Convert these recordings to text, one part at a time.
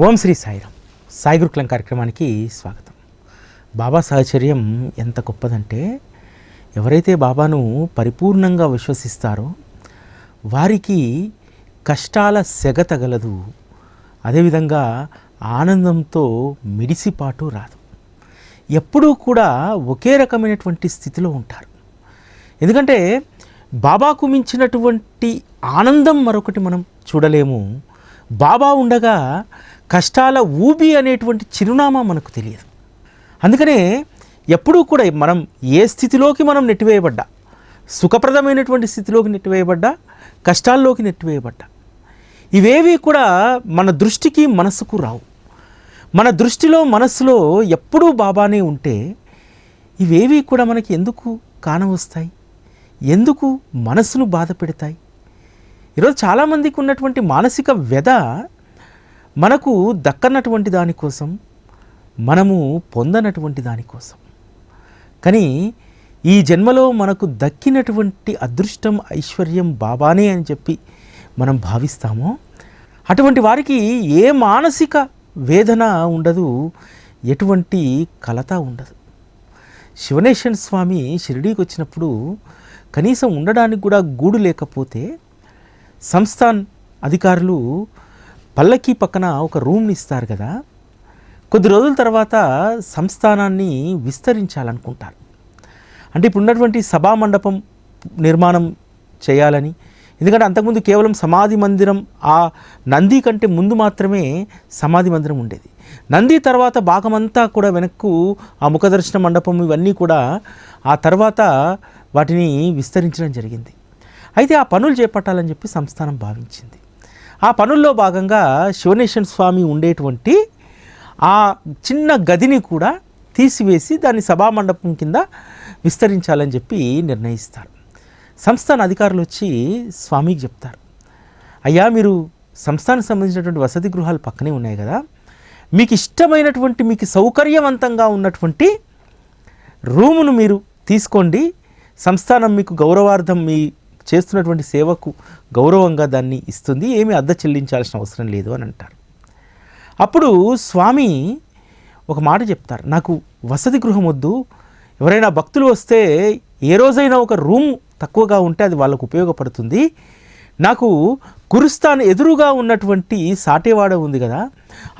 ఓం శ్రీ సాయిరామ్. సాయి గురుకులం కార్యక్రమానికి స్వాగతం. బాబా సహచర్యం ఎంత గొప్పదంటే ఎవరైతే బాబాను పరిపూర్ణంగా విశ్వసిస్తారో వారికి కష్టాల సెగ తగలదు. అదేవిధంగా ఆనందంతో మిడిసిపాటు రాదు. ఎప్పుడూ కూడా ఒకే రకమైనటువంటి స్థితిలో ఉంటారు. ఎందుకంటే బాబాకు మించినటువంటి ఆనందం మరొకటి మనం చూడలేము. బాబా ఉండగా కష్టాల ఊబి అనేటువంటి చిరునామా మనకు తెలియదు. అందుకనే ఎప్పుడూ కూడా మనం ఏ స్థితిలోకి మనం నెట్టివేయబడ్డా సుఖప్రదమైనటువంటి స్థితిలోకి నెట్టివేయబడ్డా కష్టాల్లోకి నెట్టివేయబడ్డా ఇవేవి కూడా మన దృష్టికి మనసుకు రావు. మన దృష్టిలో మనస్సులో ఎప్పుడూ బాబానే ఉంటే ఇవేవి కూడా మనకి ఎందుకు కానవస్తాయి? ఎందుకు మనసును బాధ పెడతాయి? ఈరోజు చాలామందికి ఉన్నటువంటి మానసిక వ్యధ మనకు దక్కనటువంటి దానికోసం మనము పొందనటువంటి దానికోసం కానీ ఈ జన్మలో మనకు దక్కినటువంటి అదృష్టం ఐశ్వర్యం బాబానే అని చెప్పి మనం భావిస్తామో అటువంటి వారికి ఏ మానసిక వేదన ఉండదు ఎటువంటి కలత ఉండదు. శివనేశ్వర స్వామి షిరిడీకి వచ్చినప్పుడు కనీసం ఉండడానికి కూడా గూడు లేకపోతే సంస్థాన్ అధికారులు పల్లకి పక్కన ఒక రూమ్ని ఇస్తారు కదా కొద్ది రోజుల తర్వాత సంస్థానాన్ని విస్తరించాలనుకుంటారు. అంటే ఇప్పుడు ఉన్నటువంటి సభా మండపం నిర్మాణం చేయాలని ఎందుకంటే అంతకుముందు కేవలం సమాధి మందిరం ఆ నంది కంటే ముందు మాత్రమే సమాధి మందిరం ఉండేది. నంది తర్వాత భాగమంతా కూడా వెనక్కు ఆ ముఖదర్శన మండపం ఇవన్నీ కూడా ఆ తర్వాత వాటిని విస్తరించడం జరిగింది. అయితే ఆ పనులు చేపట్టాలని చెప్పి సంస్థానం భావించింది. ఆ పనుల్లో భాగంగా శివనేశ్వర స్వామి ఉండేటువంటి ఆ చిన్న గదిని కూడా తీసివేసి దాన్ని సభామండపం కింద విస్తరించాలని చెప్పి నిర్ణయిస్తారు. సంస్థాన అధికారులు వచ్చి స్వామికి చెప్తారు. అయ్యా మీరు సంస్థానికి సంబంధించినటువంటి వసతి గృహాలు పక్కనే ఉన్నాయి కదా. మీకు ఇష్టమైనటువంటి మీకు సౌకర్యవంతంగా ఉన్నటువంటి రూమును మీరు తీసుకోండి. సంస్థానం మీకు గౌరవార్థం మీ చేస్తున్నటువంటి సేవకు గౌరవంగా దాన్ని ఇస్తుంది. ఏమీ అద్దె చెల్లించాల్సిన అవసరం లేదు అని అంటారు. అప్పుడు స్వామి ఒక మాట చెప్తారు. నాకు వసతి గృహం వద్దు. ఎవరైనా భక్తులు వస్తే ఏ రోజైనా ఒక రూమ్ తక్కువగా ఉంటే అది వాళ్ళకు ఉపయోగపడుతుంది. నాకు కురుస్తాన్ ఎదురుగా ఉన్నటువంటి సాటేవాడ ఉంది కదా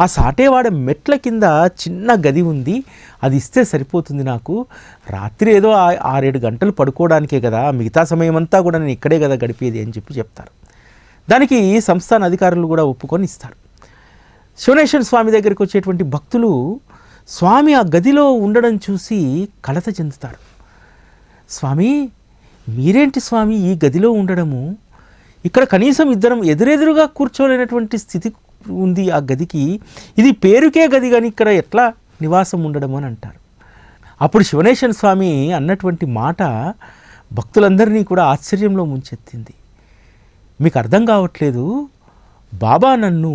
ఆ సాటేవాడ మెట్ల కింద చిన్న గది ఉంది అది ఇస్తే సరిపోతుంది నాకు. రాత్రి ఏదో ఆరేడు గంటలు పడుకోవడానికే కదా మిగతా సమయం అంతా కూడా నేను ఇక్కడే కదా గడిపేది అని చెప్పి చెప్తారు. దానికి సంస్థాన అధికారులు కూడా ఒప్పుకొని ఇస్తారు. శివనేశ్వర స్వామి దగ్గరికి వచ్చేటువంటి భక్తులు స్వామి ఆ గదిలో ఉండడం చూసి కలత చెందుతారు. స్వామి మీరేంటి స్వామి ఈ గదిలో ఉండడము? ఇక్కడ కనీసం ఇద్దరం ఎదురెదురుగా కూర్చోలేనటువంటి స్థితి ఉంది ఆ గదికి. ఇది పేరుకే గది కానీ ఇక్కడ ఎట్లా నివాసం ఉండడం అని అంటారు. అప్పుడు శివనేశ్వర స్వామి అన్నటువంటి మాట భక్తులందరినీ కూడా ఆశ్చర్యంలో ముంచెత్తింది. మీకు అర్థం కావట్లేదు? బాబా నన్ను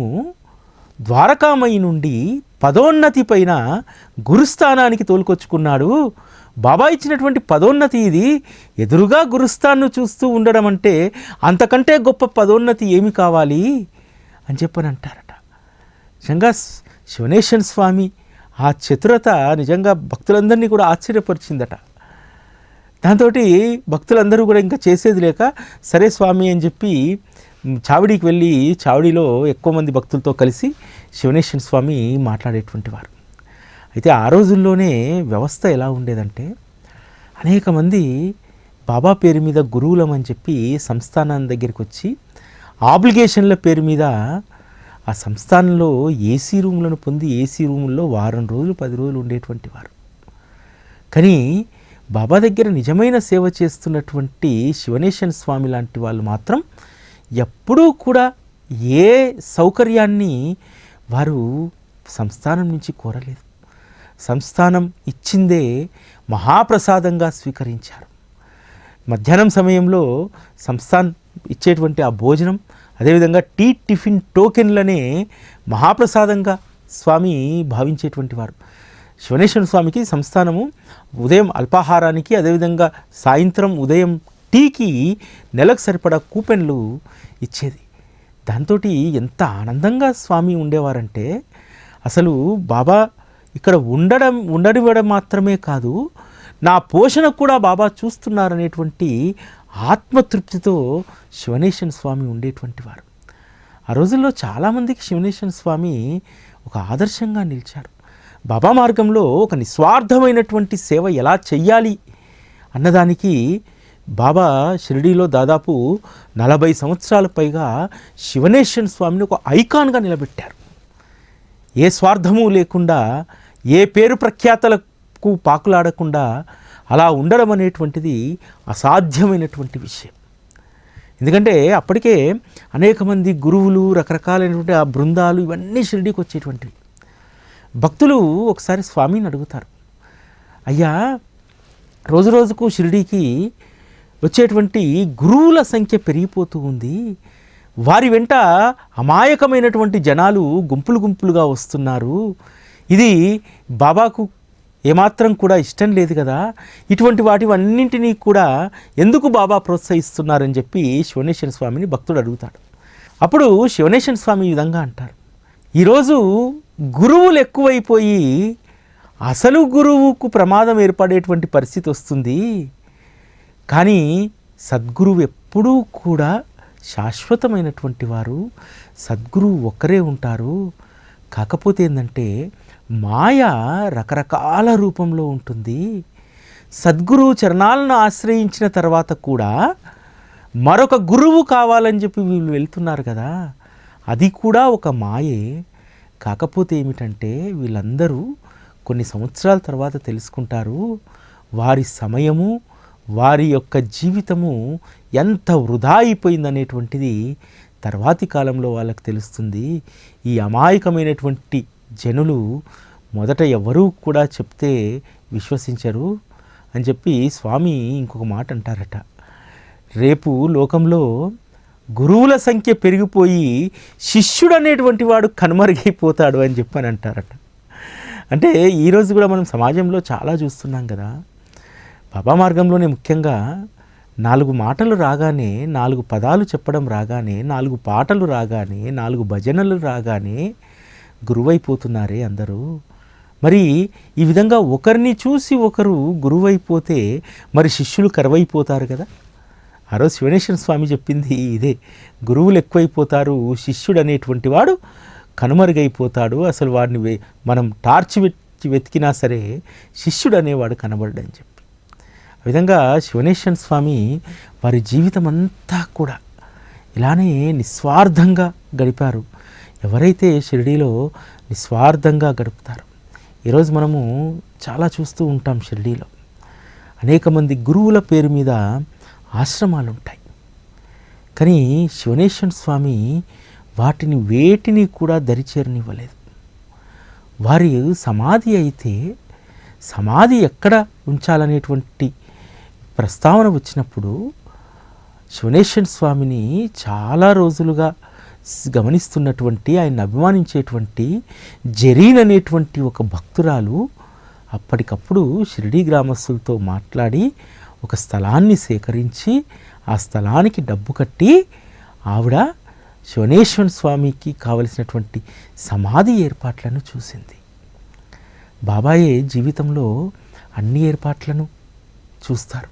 ద్వారకామయి నుండి పదోన్నతి పైన గురుస్థానానికి తోలుకొచ్చుకున్నాడు. బాబా ఇచ్చినటువంటి పదోన్నతి ఇది ఎదురుగా గురుస్థాన్ను చూస్తూ ఉండడం అంటే అంతకంటే గొప్ప పదోన్నతి ఏమి కావాలి అని చెప్పని అంటారట. నిజంగా శివనేశ్వర స్వామి ఆ చతురత నిజంగా భక్తులందరినీ కూడా ఆశ్చర్యపరిచిందట. దాంతో భక్తులందరూ కూడా ఇంకా చేసేది లేక సరే స్వామి అని చెప్పి చావిడికి వెళ్ళి చావిడిలో ఎక్కువ మంది భక్తులతో కలిసి శివనేశ్వర స్వామి మాట్లాడేటువంటి వారు. అయితే ఆ రోజుల్లోనే వ్యవస్థ ఎలా ఉండేదంటే అనేక మంది బాబా పేరు మీద గురువులం అని చెప్పి సంస్థానం దగ్గరికి వచ్చి ఆబ్లిగేషన్ల పేరు మీద ఆ సంస్థానంలో ఏసీ రూములను పొంది ఏసీ రూముల్లో వారం రోజులు పది రోజులు ఉండేటువంటి వారు. కానీ బాబా దగ్గర నిజమైన సేవ చేస్తున్నటువంటి శివనేశ్వర స్వామి లాంటి వాళ్ళు మాత్రం ఎప్పుడూ కూడా ఏ సౌకర్యాన్ని వారు సంస్థానం నుంచి కోరలేదు. సంస్థానం ఇచ్చిందే మహాప్రసాదంగా స్వీకరించారు. మధ్యాహ్నం సమయంలో సంస్థాన్ ఇచ్చేటువంటి ఆ భోజనం అదేవిధంగా టీ టిఫిన్ టోకెన్లనే మహాప్రసాదంగా స్వామి భావించేటువంటి వారు. శివనేశ్వర స్వామికి సంస్థానము ఉదయం అల్పాహారానికి అదేవిధంగా సాయంత్రం ఉదయం టీకి నెలకు సరిపడా కూపెన్లు ఇచ్చేది. దాంతో ఎంత ఆనందంగా స్వామి ఉండేవారంటే అసలు బాబా ఇక్కడ ఉండడం ఉండనివ్వడం మాత్రమే కాదు నా పోషణ కూడా బాబా చూస్తున్నారనేటువంటి ఆత్మతృప్తితో శివనేశ్వర స్వామి ఉండేటువంటి వారు. ఆ రోజుల్లో చాలామందికి శివనేశ్వర స్వామి ఒక ఆదర్శంగా నిలిచారు. బాబా మార్గంలో ఒక నిస్వార్థమైనటువంటి సేవ ఎలా చెయ్యాలి అన్నదానికి బాబా షిరిడీలో దాదాపు నలభై సంవత్సరాల పైగా శివనేశ్వర స్వామిని ఒక ఐకాన్గా నిలబెట్టారు. ఏ స్వార్థము లేకుండా ఏ పేరు ప్రఖ్యాతలకు పాకులాడకుండా అలా ఉండడం అనేటువంటిది అసాధ్యమైనటువంటి విషయం. ఎందుకంటే అప్పటికే అనేక మంది గురువులు రకరకాలైనటువంటి ఆ బృందాలు ఇవన్నీ షిరిడీకి వచ్చేటువంటివి. భక్తులు ఒకసారి స్వామిని అడుగుతారు అయ్యా రోజు రోజుకు షిరిడీకి వచ్చేటువంటి గురువుల సంఖ్య పెరిగిపోతూ ఉంది. వారి వెంట అమాయకమైనటువంటి జనాలు గుంపులు గుంపులుగా వస్తున్నారు. ఇది బాబాకు ఏమాత్రం కూడా ఇష్టం లేదు కదా. ఇటువంటి వాటివన్నింటినీ కూడా ఎందుకు బాబా ప్రోత్సహిస్తున్నారని చెప్పి శివనేశ్వర స్వామిని భక్తుడు అడుగుతాడు. అప్పుడు శివనేశ్వర స్వామి ఈ విధంగా అంటారు. ఈరోజు గురువులు ఎక్కువైపోయి అసలు గురువుకు ప్రమాదం ఏర్పడేటువంటి పరిస్థితి వస్తుంది. కానీ సద్గురువు ఎప్పుడూ కూడా శాశ్వతమైనటువంటి వారు సద్గురువు ఒక్కరే ఉంటారు. కాకపోతే ఏంటంటే మాయ రకరకాల రూపంలో ఉంటుంది. సద్గురువు చరణాలను ఆశ్రయించిన తర్వాత కూడా మరొక గురువు కావాలని చెప్పి వీళ్ళు వెళ్తున్నారు కదా. అది కూడా ఒక మాయే. కాకపోతే ఏమిటంటే వీళ్ళందరూ కొన్ని సంవత్సరాల తర్వాత తెలుసుకుంటారు. వారి సమయము వారి యొక్క జీవితము ఎంత వృధా అయిపోయిందనేటువంటిది తర్వాతి కాలంలో వాళ్ళకి తెలుస్తుంది. ఈ అమాయకమైనటువంటి జనులు మొదట ఎవరూ కూడా చెప్తే విశ్వసించరు అని చెప్పి స్వామి ఇంకొక మాట అంటారట. రేపు లోకంలో గురువుల సంఖ్య పెరిగిపోయి శిష్యుడు అనేటువంటి వాడు కనుమరుగైపోతాడు అని చెప్పని అంటారట. అంటే ఈరోజు కూడా మనం సమాజంలో చాలా చూస్తున్నాం కదా. బాబా మార్గంలోనే ముఖ్యంగా నాలుగు మాటలు రాగానే నాలుగు పదాలు చెప్పడం రాగానే నాలుగు పాటలు రాగానే నాలుగు భజనలు రాగానే గురువైపోతున్నారే అందరూ. మరి ఈ విధంగా ఒకరిని చూసి ఒకరు గురువైపోతే మరి శిష్యులు కరువైపోతారు కదా. ఆ రోజు శివనేశ్వర స్వామి చెప్పింది ఇదే గురువులు ఎక్కువైపోతారు శిష్యుడు అనేటువంటి వాడు కనుమరుగైపోతాడు అసలు వాడిని మనం టార్చ్ వెతికి వెతికినా సరే శిష్యుడు అనేవాడు కనబడ్డని చెప్పి. ఆ విధంగా శివనేశ్వర స్వామి వారి జీవితం అంతా కూడా ఇలానే నిస్వార్థంగా గడిపారు. ఎవరైతే షిరిడీలో నిస్వార్థంగా గడుపుతారో ఈరోజు మనము చాలా చూస్తూ ఉంటాం షిరిడీలో. అనేక మంది గురువుల పేరు మీద ఆశ్రమాలు ఉంటాయి. కానీ శివనేశ్వర స్వామి వాటిని వేటిని కూడా దరిచేరనివ్వలేదు. వారి సమాధి అయితే సమాధి ఎక్కడ ఉంచాలనేటువంటి ప్రస్తావన వచ్చినప్పుడు శివనేశ్వర స్వామిని చాలా రోజులుగా గమనిస్తున్నటువంటి ఆయన అభిమానించేటువంటి జరీన్ అనేటువంటి ఒక భక్తురాలు అప్పటికప్పుడు షిరిడీ గ్రామస్తులతో మాట్లాడి ఒక స్థలాన్ని సేకరించి ఆ స్థలానికి డబ్బు కట్టి ఆవిడ శివనేశ్వర స్వామికి కావలసినటువంటి సమాధి ఏర్పాట్లను చూసింది. బాబాయే జీవితంలో అన్ని ఏర్పాట్లను చూస్తారు.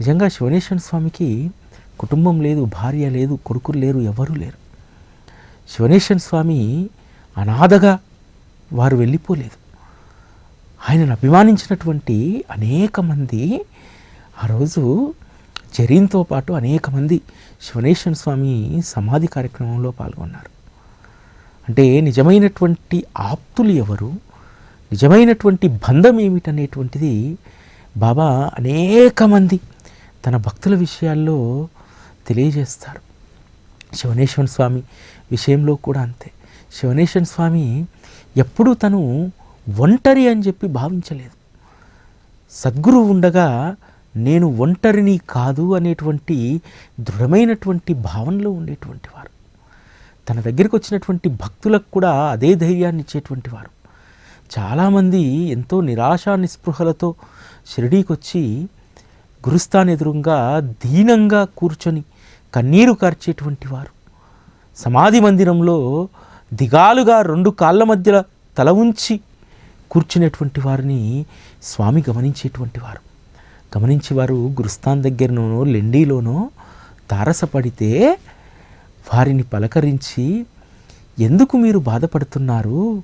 నిజంగా శివనేశ్వర స్వామికి కుటుంబం లేదు భార్య లేదు కొడుకులు లేరు ఎవరూ లేరు. శివనేశ్వర స్వామి అనాథగా వారు వెళ్ళిపోలేదు. ఆయనను అభిమానించినటువంటి అనేక మంది ఆ రోజు జరీన్తో పాటు అనేక మంది శివనేశ్వర స్వామి సమాధి కార్యక్రమంలో పాల్గొన్నారు. అంటే నిజమైనటువంటి ఆప్తులు ఎవరు? నిజమైనటువంటి బంధం ఏమిటనేటువంటిది బాబా అనేక మంది తన భక్తుల విషయాల్లో తెలియజేస్తారు. శివనేశ్వర స్వామి విషయంలో కూడా అంతే. శివనేశ్వర స్వామి ఎప్పుడూ తను ఒంటరి అని చెప్పి భావించలేదు. సద్గురు ఉండగా నేను ఒంటరిని కాదు అనేటువంటి దృఢమైనటువంటి భావనలో ఉండేటువంటి వారు. తన దగ్గరికి వచ్చినటువంటి భక్తులకు కూడా అదే ధైర్యాన్ని ఇచ్చేటువంటి వారు. చాలామంది ఎంతో నిరాశా నిస్పృహలతో షిరిడీకి వచ్చి గురుస్థాన్ ఎదురుగా దీనంగా కూర్చొని కన్నీరు కార్చేటువంటి వారు. సమాధి మందిరంలో దిగాలుగా రెండు కాళ్ళ మధ్యలో తల ఉంచి కూర్చునేటువంటి వారిని స్వామి గమనించేటువంటి వారు. గమనించి వారు గురుస్థాన్ దగ్గరనో లెండీలోనో తారసపడితే వారిని పలకరించి ఎందుకు మీరు బాధపడుతున్నారు?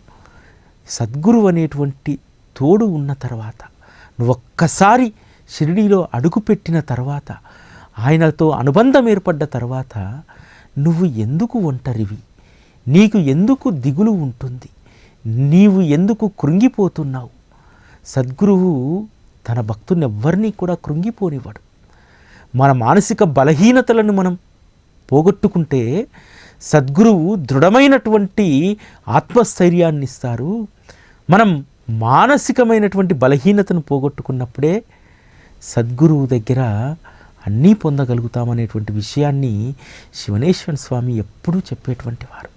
సద్గురు అనేటువంటి తోడు ఉన్న తర్వాత నువ్వొక్కసారి షిరిడీలో అడుగుపెట్టిన తర్వాత ఆయనతో అనుబంధం ఏర్పడ్డ తర్వాత నువ్వు ఎందుకు ఒంటరివి? నీకు ఎందుకు దిగులు ఉంటుంది? నీవు ఎందుకు కృంగిపోతున్నావు? సద్గురువు తన భక్తుని ఎవ్వరినీ కూడా కృంగిపోనివ్వడు. మన మానసిక బలహీనతలను మనం పోగొట్టుకుంటే సద్గురువు దృఢమైనటువంటి ఆత్మస్థైర్యాన్ని ఇస్తారు మనం మానసికమైనటువంటి బలహీనతను పోగొట్టుకున్నప్పుడే సద్గురువు దగ్గర అన్నీ పొందగలుగుతామనేటువంటి విషయాన్ని శివనేశ్వర స్వామి ఎప్పుడూ చెప్పేటువంటి వారు.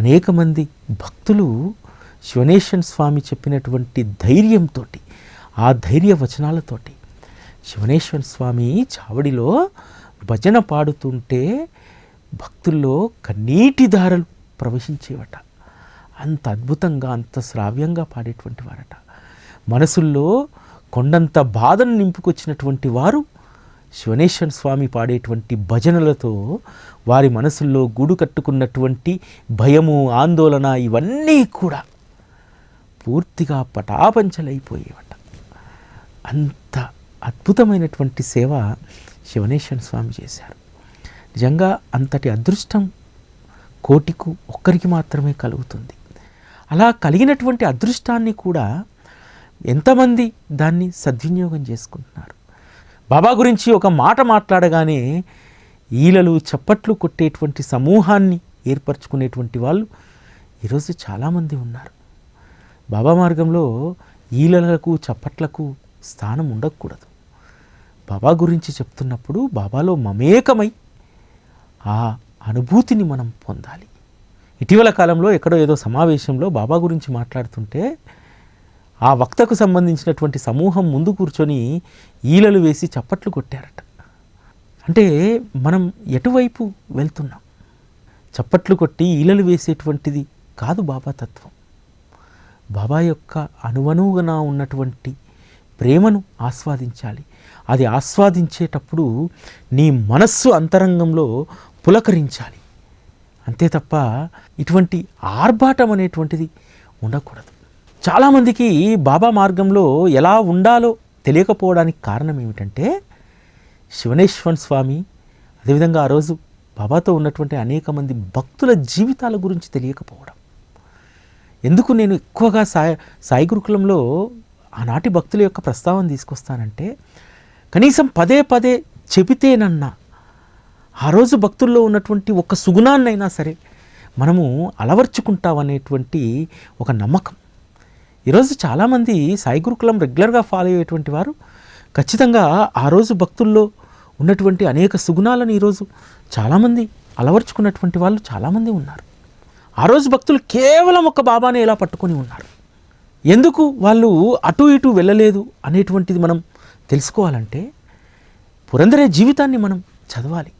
అనేక మంది భక్తులు శివనేశ్వర స్వామి చెప్పినటువంటి ధైర్యంతో ఆ ధైర్య వచనాలతోటి శివనేశ్వర స్వామి చావడిలో భజన పాడుతుంటే భక్తుల్లో కన్నీటి దారలు ప్రవహించేవట. అంత అద్భుతంగా అంత శ్రావ్యంగా పాడేటువంటి వారట. మనసుల్లో కొండంత బాధను నింపుకొచ్చినటువంటి వారు శివనేశ్వర స్వామి పాడేటువంటి భజనలతో వారి మనసుల్లో గూడు కట్టుకున్నటువంటి భయము ఆందోళన ఇవన్నీ కూడా పూర్తిగా పటాపంచలైపోయేవట. అంత అద్భుతమైనటువంటి సేవ శివనేశ్వర స్వామి చేశారు. నిజంగా అంతటి అదృష్టం కోటికు ఒక్కరికి మాత్రమే కలుగుతుంది. అలా కలిగినటువంటి అదృష్టాన్ని కూడా ఎంతమంది దాన్ని సద్వినియోగం చేసుకుంటున్నారు? బాబా గురించి ఒక మాట మాట్లాడగానే ఈలలు చప్పట్లు కొట్టేటువంటి సమూహాన్ని ఏర్పరచుకునేటువంటి వాళ్ళు ఈరోజు చాలామంది ఉన్నారు. బాబా మార్గంలో ఈలలకు చప్పట్లకు స్థానం ఉండకూడదు. బాబా గురించి చెప్తున్నప్పుడు బాబాలో మమేకమై ఆ అనుభూతిని మనం పొందాలి. ఇటీవల కాలంలో ఎక్కడో ఏదో సమావేశంలో బాబా గురించి మాట్లాడుతుంటే ఆ వక్తకు సంబంధించినటువంటి సమూహం ముందు కూర్చొని ఈలలు వేసి చప్పట్లు కొట్టారట. అంటే మనం ఎటువైపు వెళ్తున్నాం? చప్పట్లు కొట్టి ఈలలు వేసేటువంటిది కాదు బాబా తత్వం. బాబా యొక్క అనువనువుగా ఉన్నటువంటి ప్రేమను ఆస్వాదించాలి. అది ఆస్వాదించేటప్పుడు నీ మనస్సు అంతరంగంలో పులకరించాలి. అంతే తప్ప ఇటువంటి ఆర్భాటం అనేటువంటిది ఉండకూడదు. చాలామందికి బాబా మార్గంలో ఎలా ఉండాలో తెలియకపోవడానికి కారణం ఏమిటంటే శివనేశ్వర స్వామి అదేవిధంగా ఆ రోజు బాబాతో ఉన్నటువంటి అనేక మంది భక్తుల జీవితాల గురించి తెలియకపోవడం. ఎందుకు నేను ఎక్కువగా సాయి సాయి గురుకులంలో ఆనాటి భక్తుల యొక్క ప్రస్తావన తీసుకొస్తానంటే కనీసం పదే పదే చెబితేనన్నా ఆ రోజు భక్తుల్లో ఉన్నటువంటి ఒక సుగుణాన్నైనా సరే మనము అలవర్చుకుంటామనేటువంటి ఒక నమ్మకం ఈరోజు చాలామంది సాయి గురుకులం రెగ్యులర్గా ఫాలో అయ్యేటువంటి వారు ఖచ్చితంగా ఆ రోజు భక్తుల్లో ఉన్నటువంటి అనేక సుగుణాలను ఈరోజు చాలామంది అలవర్చుకున్నటువంటి వాళ్ళు చాలామంది ఉన్నారు. ఆ రోజు భక్తులు కేవలం ఒక బాబాని ఎలా పట్టుకొని ఉన్నారు? ఎందుకు వాళ్ళు అటు ఇటు వెళ్ళలేదు అనేటువంటిది మనం తెలుసుకోవాలంటే పురందరే జీవితాన్ని మనం చదవాలి.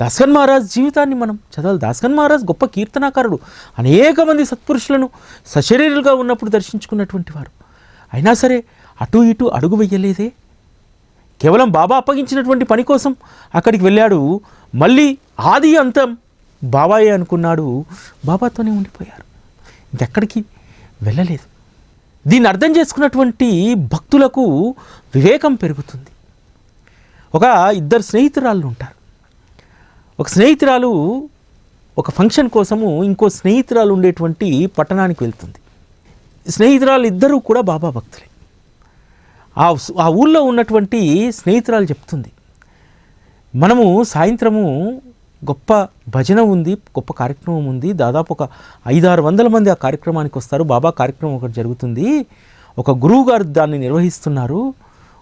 దాస్కన్ మహారాజ్ జీవితాన్ని మనం చదవాలి. దాస్కన్ మహారాజ్ గొప్ప కీర్తనాకారుడు. అనేక మంది సత్పురుషులను సశరీరులుగా ఉన్నప్పుడు దర్శించుకున్నటువంటి వారు. అయినా సరే అటు ఇటు అడుగు వెయ్యలేదే కేవలం బాబా అప్పగించినటువంటి పని కోసం అక్కడికి వెళ్ళాడు. మళ్ళీ ఆది అంతం బాబాయే అనుకున్నాడు. బాబాతోనే ఉండిపోయారు. ఇంకెక్కడికి వెళ్ళలేదు. దీన్ని అర్థం చేసుకున్నటువంటి భక్తులకు వివేకం పెరుగుతుంది. ఒక ఇద్దరు స్నేహితురాళ్ళు ఉంటారు. ఒక స్నేహితురాలు ఒక ఫంక్షన్ కోసము ఇంకో స్నేహితురాలు ఉండేటువంటి పట్టణానికి వెళ్తుంది. స్నేహితురాలు ఇద్దరూ కూడా బాబా భక్తులే. ఆ ఆ ఊళ్ళో ఉన్నటువంటి స్నేహితురాలు చెప్తుంది మనము సాయంత్రము గొప్ప భజన ఉంది గొప్ప కార్యక్రమం ఉంది. దాదాపు ఒక ఐదారు వందల మంది ఆ కార్యక్రమానికి వస్తారు. బాబా కార్యక్రమం ఒకటి జరుగుతుంది. ఒక గురువు గారు దాన్ని నిర్వహిస్తున్నారు.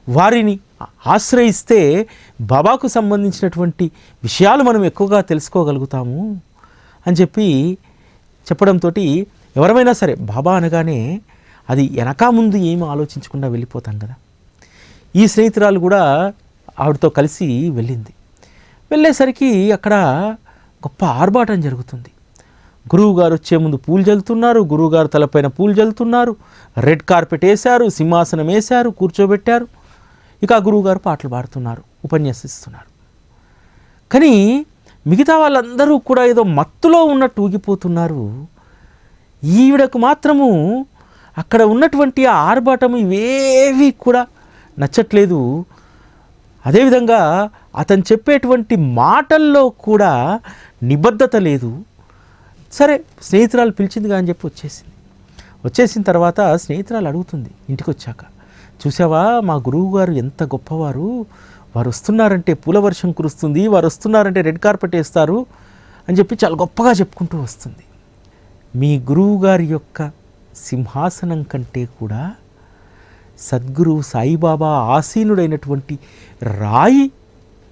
వారిని ఆశ్రయిస్తే బాబాకు సంబంధించినటువంటి విషయాలు మనం ఎక్కువగా తెలుసుకోగలుగుతాము అని చెప్పి చెప్పడంతో ఎవరమైనా సరే బాబా అనగానే అది వెనక ముందు ఏమీ ఆలోచించకుండా వెళ్ళిపోతాం కదా. ఈ స్నేహితురాలు కూడా ఆవిడతో కలిసి వెళ్ళింది. వెళ్ళేసరికి అక్కడ గొప్ప ఆర్భాటం జరుగుతుంది. గురువు గారు వచ్చే ముందు పూలు జల్లుతున్నారు గురువుగారు తలపైన పూలు జల్లుతున్నారు రెడ్ కార్పెట్ వేశారు సింహాసనం వేశారు కూర్చోబెట్టారు. ఇక ఆ గురువుగారు పాటలు పాడుతున్నారు ఉపన్యసిస్తున్నారు. కానీ మిగతా వాళ్ళందరూ కూడా ఏదో మత్తులో ఉన్నట్టు ఊగిపోతున్నారు. ఈవిడకు మాత్రము అక్కడ ఉన్నటువంటి ఆ ఆర్భాటం ఇవేవి కూడా నచ్చట్లేదు. అదేవిధంగా అతను చెప్పేటువంటి మాటల్లో కూడా నిబద్ధత లేదు. సరే స్నేహితురాలు పిలిచిందిగా అని చెప్పి వచ్చేసింది. వచ్చేసిన తర్వాత స్నేహితురాలు అడుగుతుంది ఇంటికి వచ్చాక చూసావా? మా గురువు గారు ఎంత గొప్పవారు. వారు వస్తున్నారంటే పూల వర్షం కురుస్తుంది వారు వస్తున్నారంటే రెడ్ కార్పెట్ వేస్తారు అని చెప్పి చాలా గొప్పగా చెప్పుకుంటూ వస్తుంది. మీ గురువు గారి యొక్క సింహాసనం కంటే కూడా సద్గురు సాయిబాబా ఆసీనుడైనటువంటి రాయి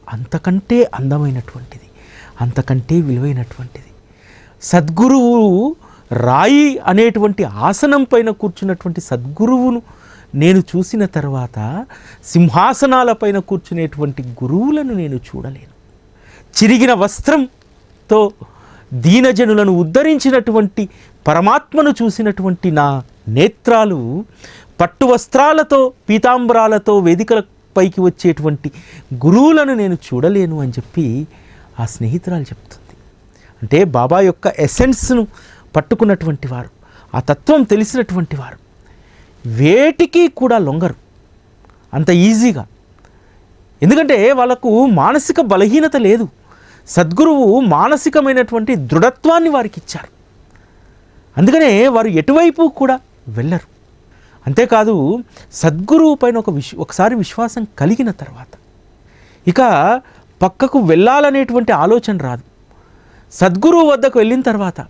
అంతకంటే అందమైనటువంటిది అంతకంటే విలువైనటువంటిది. సద్గురువు రాయి అనేటువంటి ఆసనం పైన కూర్చున్నటువంటి సద్గురువును నేను చూసిన తర్వాత సింహాసనాలపైన కూర్చునేటువంటి గురువులను నేను చూడలేను. చిరిగిన వస్త్రంతో దీనజనులను ఉద్ధరించినటువంటి పరమాత్మను చూసినటువంటి నా నేత్రాలు పట్టు వస్త్రాలతో పీతాంబరాలతో వేదికల పైకి వచ్చేటువంటి గురువులను నేను చూడలేను అని చెప్పి ఆ స్నేహితురాలు చెప్తుంది. అంటే బాబా యొక్క ఎసెన్స్ను పట్టుకున్నటువంటి వారు ఆ తత్వం తెలిసినటువంటి వారు. వేటికి కూడా లొంగరు. అంత ఈజీగా. ఎందుకంటే వాళ్ళకు మానసిక బలహీనత లేదు. సద్గురువు మానసికమైనటువంటి దృఢత్వాన్ని వారికి ఇచ్చారు అందుకనే వారు ఎటువైపు కూడా వెళ్ళరు. అంతేకాదు సద్గురువు పైన ఒక విశ్ ఒకసారి విశ్వాసం కలిగిన తర్వాత ఇక పక్కకు వెళ్ళాలనేటువంటి ఆలోచన రాదు. సద్గురువు వద్దకు వెళ్ళిన తర్వాత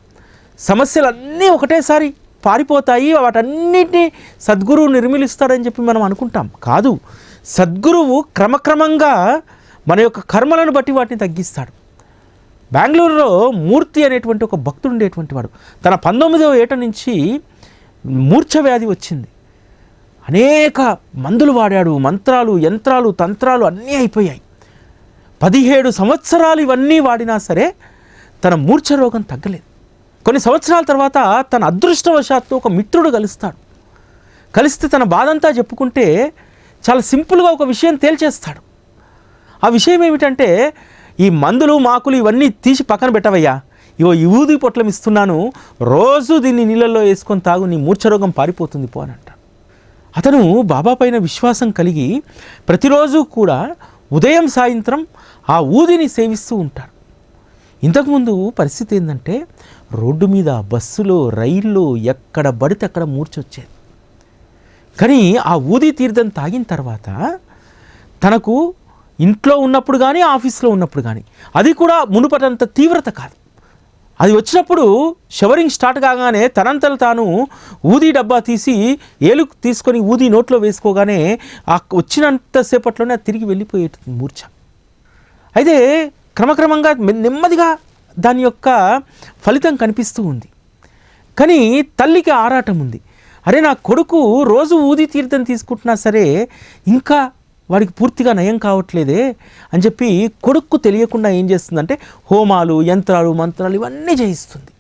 సమస్యలన్నీ ఒకటేసారి పారిపోతాయి వాటన్నిటినీ సద్గురువు నిర్మిలిస్తాడని చెప్పి మనం అనుకుంటాం. కాదు సద్గురువు క్రమక్రమంగా మన యొక్క కర్మలను బట్టి వాటిని తగ్గిస్తాడు. బెంగళూరులో మూర్తి అనేటువంటి ఒక భక్తుడు ఉండేటువంటి వాడు. తన పంతొమ్మిదవ ఏట నుంచి మూర్ఛ వ్యాధి వచ్చింది. అనేక మందులు వాడాడు మంత్రాలు యంత్రాలు తంత్రాలు అన్నీ అయిపోయాయి. పదిహేడు సంవత్సరాలు ఇవన్నీ వాడినా సరే తన మూర్ఛ రోగం తగ్గలేదు. కొన్ని సంవత్సరాల తర్వాత తన అదృష్టవశాత్తు ఒక మిత్రుడు కలుస్తాడు. కలిస్తే తన బాధంతా చెప్పుకుంటే చాలా సింపుల్గా ఒక విషయం తేల్చేస్తాడు. ఆ విషయం ఏమిటంటే ఈ మందులు మాకులు ఇవన్నీ తీసి పక్కన పెట్టవయ్యా. ఇవో ఈ ఊది పొట్లం ఇస్తున్నాను. రోజు దీన్ని నీళ్ళల్లో వేసుకొని తాగు నీ మూర్ఛరోగం పారిపోతుంది పో అని అంటాడు. అతను బాబా పైన విశ్వాసం కలిగి ప్రతిరోజు కూడా ఉదయం సాయంత్రం ఆ ఊదిని సేవిస్తూ ఉంటాడు. ఇంతకుముందు పరిస్థితి ఏంటంటే రోడ్డు మీద బస్సులో రైల్లో ఎక్కడ పడితే అక్కడ మూర్చొచ్చేది. కానీ ఆ ఊది తీర్థం తాగిన తర్వాత తనకు ఇంట్లో ఉన్నప్పుడు కానీ ఆఫీస్లో ఉన్నప్పుడు కానీ అది కూడా మునుపటంత తీవ్రత కాదు. అది వచ్చినప్పుడు షవరింగ్ స్టార్ట్ కాగానే తనంతలు తాను ఊది డబ్బా తీసి ఏలు తీసుకొని ఊది నోట్లో వేసుకోగానే ఆ వచ్చినంతసేపట్లోనే తిరిగి వెళ్ళిపోయేది మూర్ఛ. అయితే క్రమక్రమంగా నెమ్మదిగా దాని యొక్క ఫలితం కనిపిస్తూ ఉంది. కానీ తల్లికి ఆరాటం ఉంది. అరే నా కొడుకు రోజు ఊది తీర్థం తీసుకుంటున్నా సరే ఇంకా వాడికి పూర్తిగా నయం కావట్లేదే అని చెప్పి కొడుక్కు తెలియకుండా ఏం చేస్తుందంటే హోమాలు యంత్రాలు మంత్రాలు ఇవన్నీ చేయిస్తుంది.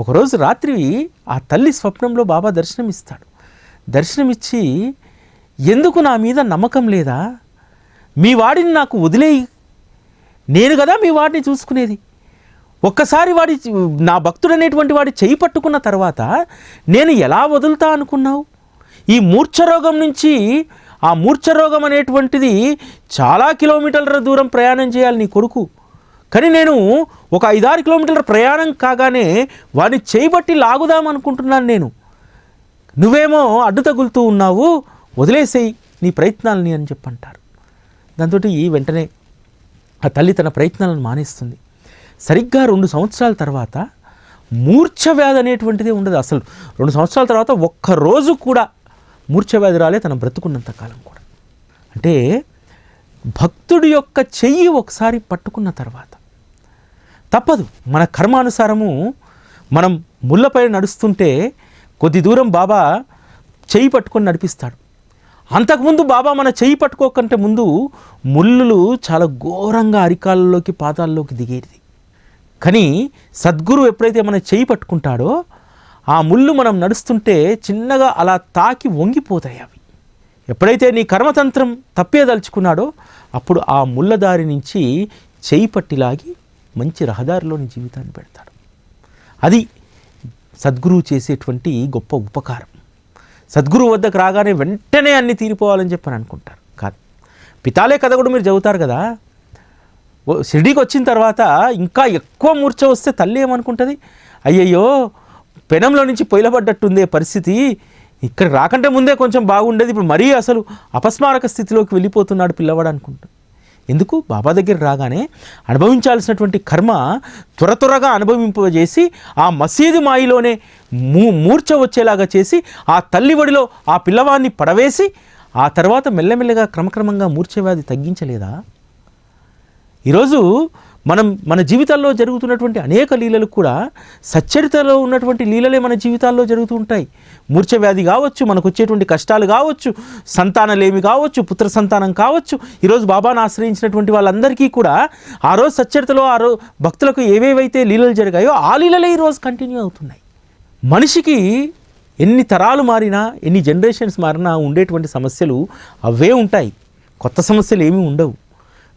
ఒకరోజు రాత్రి ఆ తల్లి స్వప్నంలో బాబా దర్శనమిస్తాడు. దర్శనమిచ్చి ఎందుకు నా మీద నమ్మకం లేదా? మీ వాడిని నాకు వదిలేయి నేను కదా మీ వాడిని చూసుకునేది. ఒక్కసారి వాడి నా భక్తుడు అనేటువంటి వాడి చేయి పట్టుకున్న తర్వాత నేను ఎలా వదులుతా అనుకున్నావు? ఈ మూర్ఛరోగం నుంచి ఆ మూర్ఛరోగం అనేటువంటిది చాలా కిలోమీటర్ల దూరం ప్రయాణం చేయాలి నీ కొడుకు. కానీ నేను ఒక ఐదారు కిలోమీటర్ల ప్రయాణం కాగానే వాడిని చేయబట్టి లాగుదాం అనుకుంటున్నాను నేను. నువ్వేమో అడ్డు తగులుతూ ఉన్నావు వదిలేసేయి నీ ప్రయత్నాలని అని చెప్పంటారు. దాంతో వెంటనే ఆ తల్లి తన ప్రయత్నాలను మానేస్తుంది. సరిగ్గా రెండు సంవత్సరాల తర్వాత మూర్ఛ వ్యాధి అనేటువంటిది ఉండదు. అసలు రెండు సంవత్సరాల తర్వాత ఒక్క రోజు కూడా మూర్ఛ వ్యాధి రాలే తన బ్రతుకున్నంత కాలం కూడా. అంటే భక్తుడి యొక్క చెయ్యి ఒకసారి పట్టుకున్న తర్వాత తప్పదు. మన కర్మానుసారము మనం ముళ్ళపై నడుస్తుంటే కొద్ది దూరం బాబా చెయ్యి పట్టుకొని నడిపిస్తాడు. అంతకుముందు బాబా మన చెయ్యి పట్టుకోకంటే ముందు ముళ్ళులు చాలా ఘోరంగా అరికాలలోకి పాదాల్లోకి దిగేది కానీ సద్గురు ఎప్పుడైతే మన చేయి పట్టుకుంటాడో ఆ ముళ్ళు మనం నడుస్తుంటే చిన్నగా అలా తాకి వంగిపోతాయి అవి. ఎప్పుడైతే నీ కర్మతంత్రం తప్పేదలుచుకున్నాడో అప్పుడు ఆ ముళ్ళదారి నుంచి చేయి పట్టిలాగి మంచి రహదారిలోని జీవితాన్ని పెడతాడు. అది సద్గురువు చేసేటువంటి గొప్ప ఉపకారం. సద్గురువు వద్దకు రాగానే వెంటనే అన్ని తీరిపోవాలని చెప్పని అనుకుంటారు. కాదు. పితాలే కథ కూడా మీరు చదువుతారు కదా? ఓ షిరిడీకి వచ్చిన తర్వాత ఇంకా ఎక్కువ మూర్ఛ వస్తే తల్లి ఏమనుకుంటుంది? అయ్యయ్యో పెనంలో నుంచి పొయ్యిలపడ్డట్టుందే పరిస్థితి. ఇక్కడ రాకంటే ముందే కొంచెం బాగుండేది. ఇప్పుడు మరీ అసలు అపస్మారక స్థితిలోకి వెళ్ళిపోతున్నాడు పిల్లవాడు అనుకుంటా. ఎందుకు? బాబా దగ్గర రాగానే అనుభవించాల్సినటువంటి కర్మ త్వర త్వరగా అనుభవింపజేసి ఆ మసీదు మాయిలోనే మూ మూర్ఛ వచ్చేలాగా చేసి ఆ తల్లి ఒడిలో ఆ పిల్లవాడిని పడవేసి ఆ తర్వాత మెల్లమెల్లగా క్రమక్రమంగా మూర్ఛవ్యాధి తగ్గించలేదా? ఈరోజు మనం మన జీవితాల్లో జరుగుతున్నటువంటి అనేక లీలలు కూడా సచ్చరితలో ఉన్నటువంటి లీలలే మన జీవితాల్లో జరుగుతూ ఉంటాయి. మూర్ఛ వ్యాధి కావచ్చు మనకు వచ్చేటువంటి కష్టాలు కావచ్చు సంతానలేమి కావచ్చు పుత్ర సంతానం కావచ్చు ఈరోజు బాబాను ఆశ్రయించినటువంటి వాళ్ళందరికీ కూడా ఆ రోజు సచ్చరితలో ఆ రోజు భక్తులకు ఏవేవైతే లీలలు జరిగాయో ఆ లీలలే ఈరోజు కంటిన్యూ అవుతున్నాయి. మనిషికి ఎన్ని తరాలు మారినా ఎన్ని జనరేషన్స్ మారినా ఉండేటువంటి సమస్యలు అవే ఉంటాయి. కొత్త సమస్యలు ఏమీ ఉండవు.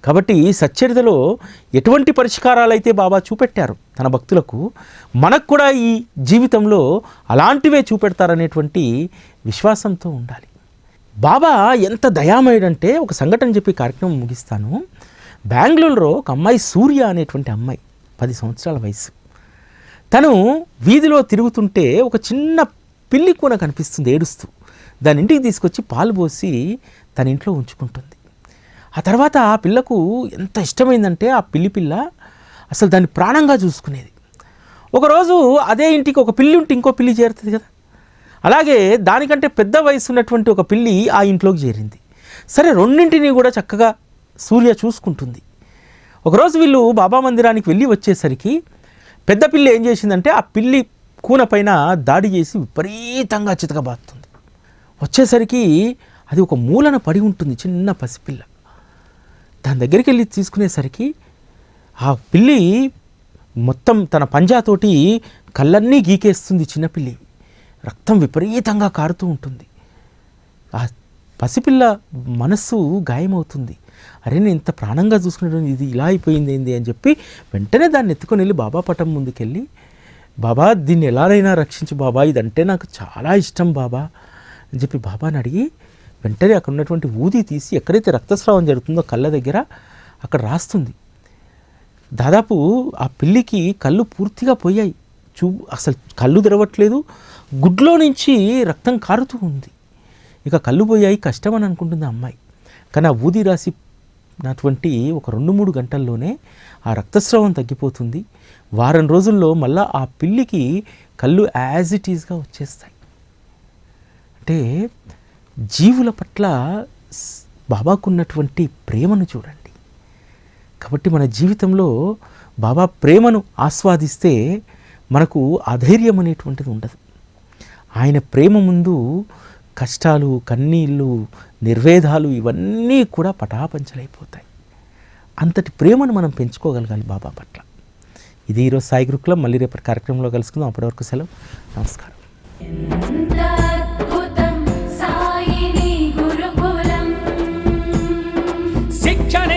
కాబట్టి సచ్చరితలో ఎటువంటి పరిష్కారాలు అయితే బాబా చూపెట్టారు? తన భక్తులకు మనకు కూడా ఈ జీవితంలో అలాంటివే చూపెడతారనేటువంటి విశ్వాసంతో ఉండాలి. బాబా ఎంత దయామయుడంటే ఒక సంఘటన చెప్పి కార్యక్రమం ముగిస్తాను. బెంగళూరులో ఒక అమ్మాయి సూర్య అనేటువంటి అమ్మాయి పది సంవత్సరాల వయసు తను వీధిలో తిరుగుతుంటే ఒక చిన్న పిల్లి కూన కనిపిస్తుంది ఏడుస్తూ. దాని ఇంటికి తీసుకొచ్చి పాలు పోసి తన ఇంట్లో ఉంచుకుంటుంది. ఆ తర్వాత ఆ పిల్లకు ఎంత ఇష్టమైందంటే ఆ పిల్లి పిల్ల అసలు దాన్ని ప్రాణంగా చూసుకునేది. ఒకరోజు అదే ఇంటికి ఒక పిల్లి ఉంటే ఇంకో పిల్లి చేరుతుంది కదా. అలాగే దానికంటే పెద్ద వయసు ఉన్నటువంటి ఒక పిల్లి ఆ ఇంట్లోకి చేరింది. సరే రెండింటిని కూడా చక్కగా సూర్య చూసుకుంటుంది. ఒకరోజు వీళ్ళు బాబా మందిరానికి వెళ్ళి వచ్చేసరికి పెద్ద పిల్లి ఏం చేసిందంటే ఆ పిల్లి కూన పైన దాడి చేసి విపరీతంగా చితకబాస్తుంది వచ్చేసరికి అది ఒక మూలన పడి ఉంటుంది చిన్న పసిపిల్ల. దాని దగ్గరికి వెళ్ళి తీసుకునేసరికి ఆ పిల్లి మొత్తం తన పంజాతోటి కళ్ళన్నీ గీకేస్తుంది చిన్నపిల్లి రక్తం విపరీతంగా కారుతూ ఉంటుంది. ఆ పసిపిల్ల మనస్సు గాయమవుతుంది. అరే నేను ఇంత ప్రాణంగా చూసుకునేటువంటి ఇది ఇలా అయిపోయింది ఏంది అని చెప్పి వెంటనే దాన్ని ఎత్తుకొని వెళ్ళి బాబా పటం ముందుకెళ్ళి బాబా దీన్ని ఎలాగైనా రక్షించు బాబా ఇదంటే నాకు చాలా ఇష్టం బాబా అని చెప్పి బాబాని అడిగి వెంటనే అక్కడ ఉన్నటువంటి ఊది తీసి ఎక్కడైతే రక్తస్రావం జరుగుతుందో కళ్ళ దగ్గర అక్కడ రాస్తుంది. దాదాపు ఆ పిల్లికి కళ్ళు పూర్తిగా పోయాయి. చూ అసలు కళ్ళు తెరవట్లేదు. గుడ్లో నుంచి రక్తం కారుతూ ఉంది. ఇక కళ్ళు పోయాయి కష్టం అని అనుకుంటుంది ఆ అమ్మాయి. కానీ ఆ ఊది రాసి నాటువంటి ఒక రెండు మూడు గంటల్లోనే ఆ రక్తస్రావం తగ్గిపోతుంది. వారం రోజుల్లో మళ్ళా ఆ పిల్లికి కళ్ళు యాజ్ ఇట్ ఈజ్గా వచ్చేస్తాయి. అంటే జీవుల పట్ల బాబాకున్నటువంటి ప్రేమను చూడండి. కాబట్టి మన జీవితంలో బాబా ప్రేమను ఆస్వాదిస్తే మనకు అధైర్యం అనేటువంటిది ఉండదు. ఆయన ప్రేమ ముందు కష్టాలు కన్నీళ్ళు నిర్వేదాలు ఇవన్నీ కూడా పటాపంచలైపోతాయి. అంతటి ప్రేమను మనం పెంచుకోగలగాలి బాబా పట్ల. ఇది ఈరోజు సాయి గురుకులం మళ్ళీ రేపటి కార్యక్రమంలో కలుసుకుందాం. అప్పటి వరకు సెలవు. నమస్కారం.